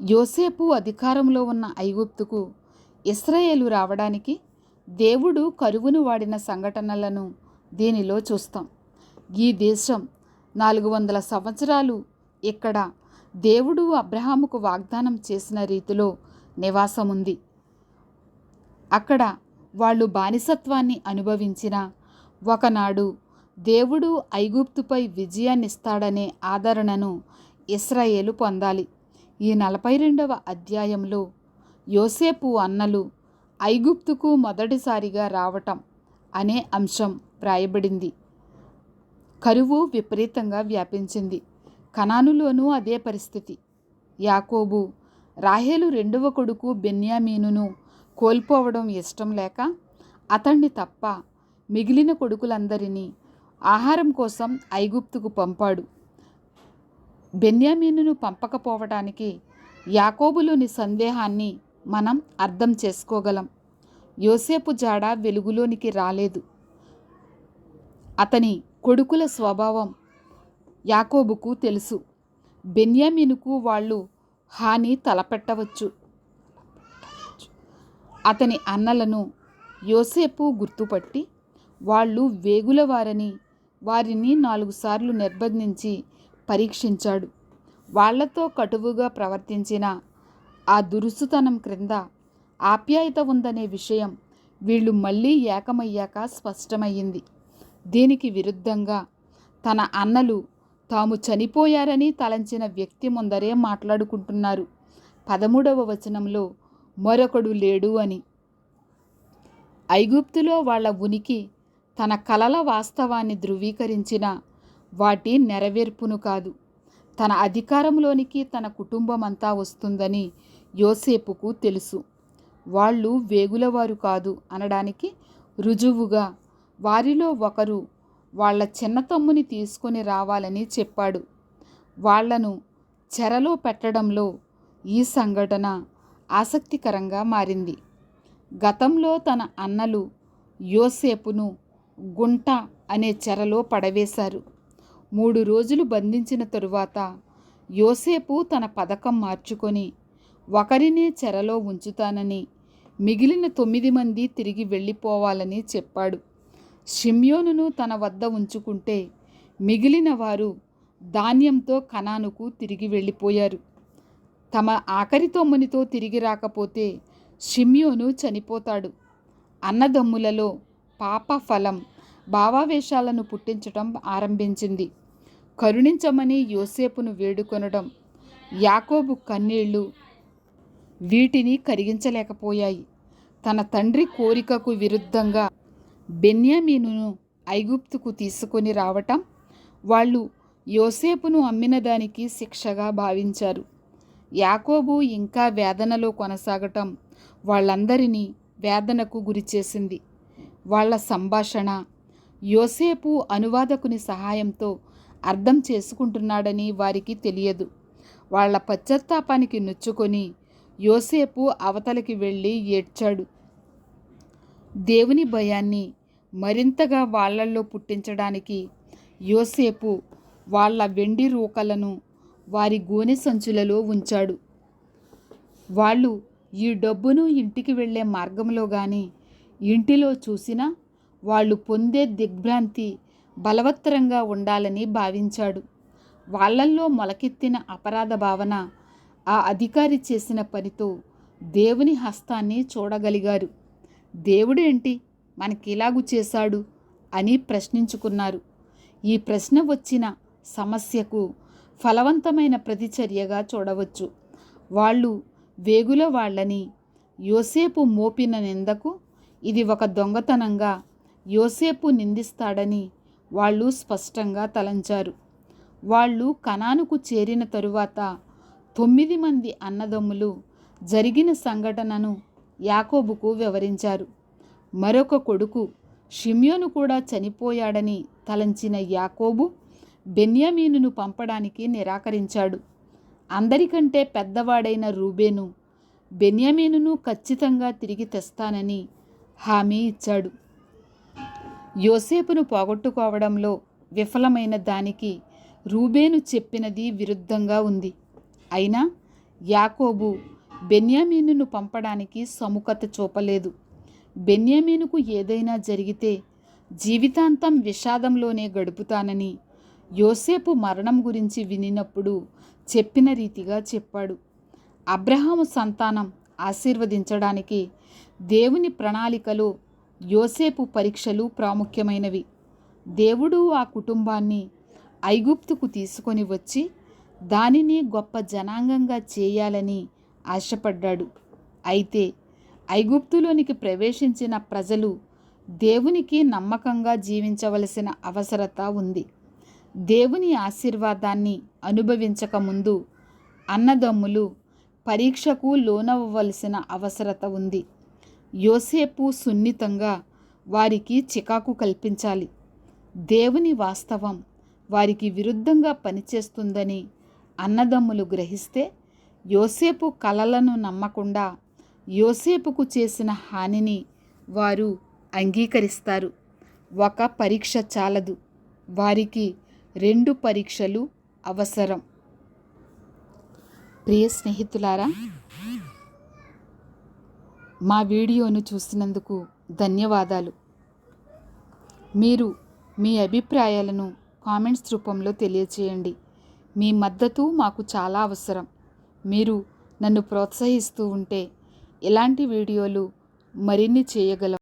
యోసేపు అధికారంలో ఉన్న ఐగుప్తుకు ఇస్రాయేలు రావడానికి దేవుడు కరువును వాడిన సంఘటనలను దీనిలో చూస్తాం. ఈ దేశం నాలుగు వందల సంవత్సరాలు ఇక్కడ దేవుడు అబ్రహాముకు వాగ్దానం చేసిన రీతిలో నివాసం ఉంది అక్కడ వాళ్ళు బానిసత్వాన్ని అనుభవించిన ఒకనాడు దేవుడు ఐగుప్తుపై విజయాన్నిస్తాడనే ఆదరణను ఇస్రాయేలు పొందాలి. ఈ నలభై రెండవ అధ్యాయంలో యోసేపు అన్నలు ఐగుప్తుకు మొదటిసారిగా రావటం అనే అంశం వ్రాయబడింది. కరువు విపరీతంగా వ్యాపించింది. కనానులోనూ అదే పరిస్థితి. యాకోబు రాహేలు రెండవ కొడుకు బెన్యామీనును కోల్పోవడం ఇష్టం లేక అతణ్ణి తప్ప మిగిలిన కొడుకులందరినీ ఆహారం కోసం ఐగుప్తుకు పంపాడు. బెన్యామీనును పంపకపోవటానికి యాకోబులోని సందేహాన్ని మనం అర్థం చేసుకోగలం. యోసేపు జాడ వెలుగులోనికి రాలేదు. అతని కొడుకుల స్వభావం యాకోబుకు తెలుసు. బెన్యామీనుకు వాళ్ళు హాని తలపెట్టవచ్చు. అతని అన్నలను యోసేపు గుర్తుపట్టి వాళ్ళు వేగులవారని వారిని నాలుగు సార్లు నిర్బంధించి పరీక్షించాడు. వాళ్ళతో కటువుగా ప్రవర్తించిన ఆ దురుసుతనం క్రింద ఆప్యాయత ఉందనే విషయం వీళ్ళు మళ్ళీ ఏకమయ్యాక స్పష్టమయ్యింది. దీనికి విరుద్ధంగా తన అన్నలు తాము చనిపోయారని తలంచిన వ్యక్తి ముందరే మాట్లాడుకుంటున్నారు. పదమూడవ వచనంలో మరొకడు లేడు అని. ఐగుప్తులో వాళ్ళ ఉనికి తన కలల వాస్తవాన్ని ధృవీకరించిన వాటి నెరవేర్పును కాదు. తన అధికారంలోనికి తన కుటుంబం అంతా వస్తుందని యోసేపుకు తెలుసు. వాళ్ళు వేగులవారు కాదు అనడానికి రుజువుగా వారిలో ఒకరు వాళ్ళ చిన్న తమ్ముని తీసుకొని రావాలని చెప్పాడు. వాళ్ళను చెరలో పెట్టడంలో ఈ సంఘటన ఆసక్తికరంగా మారింది. గతంలో తన అన్నలు యోసేపును గుంట అనే చెరలో పడవేశారు. మూడు రోజులు బంధించిన తరువాత యోసేపు తన పథకం మార్చుకొని ఒకరినే చెరలో ఉంచుతానని మిగిలిన తొమ్మిది మంది తిరిగి వెళ్ళిపోవాలని చెప్పాడు. షిమ్యోనును తన వద్ద ఉంచుకుంటే మిగిలిన వారు ధాన్యంతో కనానుకు తిరిగి వెళ్ళిపోయారు. తమ ఆఖరి తొమ్మునితో తిరిగి రాకపోతే షిమ్యోను చనిపోతాడు. అన్నదమ్ములలో పాప ఫలం భావావేశాలను పుట్టించటం ఆరంభించింది. కరుణించమని యోసేపును వేడుకొనడం యాకోబు కన్నీళ్ళు వీటిని కరిగించలేకపోయాయి. తన తండ్రి కోరికకు విరుద్ధంగా బెన్యామీనును ఐగుప్తుకు తీసుకొని రావటం వాళ్ళు యోసేపును అమ్మిన దానికి శిక్షగా భావించారు. యాకోబు ఇంకా వేదనలో కొనసాగటం వాళ్ళందరినీ వేదనకు గురిచేసింది. వాళ్ళ సంభాషణ యోసేపు అనువాదకుని సహాయంతో అర్థం చేసుకుంటున్నాడని వారికి తెలియదు. వాళ్ళ పశ్చాత్తాపానికి నొచ్చుకొని యోసేపు అవతలికి వెళ్ళి ఏడ్చాడు. దేవుని భయాన్ని మరింతగా వాళ్ళల్లో పుట్టించడానికి యోసేపు వాళ్ళ వెండి రూకలను వారి గోనె సంచులలో ఉంచాడు. వాళ్ళు ఈ డబ్బును ఇంటికి వెళ్ళే మార్గంలో కానీ ఇంటిలో చూసినా వాళ్ళు పొందే దిగ్భ్రాంతి బలవత్తరంగా ఉండాలని భావించాడు. వాళ్ళల్లో మొలకెత్తిన అపరాధ భావన ఆ అధికారి చేసిన పనితో దేవుని హస్తాన్ని చూడగలిగారు. దేవుడేంటి మనకిలాగు చేశాడు? అని ప్రశ్నించుకున్నారు. ఈ ప్రశ్న వచ్చిన సమస్యకు ఫలవంతమైన ప్రతిచర్యగా చూడవచ్చు. వాళ్ళు వేగుల వాళ్ళని యోసేపు మోపిన నిందకు ఇది ఒక దొంగతనంగా యోసేపు నిందిస్తాడని వాళ్ళు స్పష్టంగా తలంచారు. వాళ్ళు కనానుకు చేరిన తరువాత తొమ్మిది మంది అన్నదమ్ములు జరిగిన సంఘటనను యాకోబుకు వివరించారు. మరొక కొడుకు షిమ్యోను కూడా చనిపోయాడని తలంచిన యాకోబు బెన్యామీనును పంపడానికి నిరాకరించాడు. అందరికంటే పెద్దవాడైన రూబేను బెన్యామీనును ఖచ్చితంగా తిరిగి తెస్తానని హామీ ఇచ్చాడు. యోసేపును పోగొట్టుకోవడంలో విఫలమైన దానికి రూబేను చెప్పినది విరుద్ధంగా ఉంది. అయినా యాకోబు బెన్యామీనును పంపడానికి సముఖత చూపలేదు. బెన్యామీనుకు ఏదైనా జరిగితే జీవితాంతం విషాదంలోనే గడుపుతానని యోసేపు మరణం గురించి వినినప్పుడు చెప్పిన రీతిగా చెప్పాడు. అబ్రహాము సంతానం ఆశీర్వదించడానికి దేవుని ప్రణాళికలో యోసేపు పరీక్షలు ప్రాముఖ్యమైనవి. దేవుడు ఆ కుటుంబాన్ని ఐగుప్తుకు తీసుకొని వచ్చి దానిని గొప్ప జనాంగంగా చేయాలని ఆశపడ్డాడు. అయితే ఐగుప్తులోనికి ప్రవేశించిన ప్రజలు దేవునికి నమ్మకంగా జీవించవలసిన అవసరత ఉంది. దేవుని ఆశీర్వాదాన్ని అనుభవించకముందు అన్నదమ్ములు పరీక్షకు లోనవ్వవలసిన అవసరత ఉంది. యోసేపు సున్నితంగా వారికి చికాకు కల్పించాలి. దేవుని వాస్తవం వారికి విరుద్ధంగా పనిచేస్తుందని అన్నదమ్ములు గ్రహిస్తే యోసేపు కలలను నమ్మకుండా యోసేపుకు చేసిన హానిని వారు అంగీకరిస్తారు. ఒక పరీక్ష చాలదు. వారికి రెండు పరీక్షలు అవసరం. ప్రియ స్నేహితులారా మా వీడియోను చూసినందుకు ధన్యవాదాలు. మీరు మీ అభిప్రాయాలను కామెంట్స్ రూపంలో తెలియచేయండి. మీ మద్దతు మాకు చాలా అవసరం. మీరు నన్ను ప్రోత్సహిస్తూ ఉంటే ఇలాంటి వీడియోలు మరిన్ని చేయగలం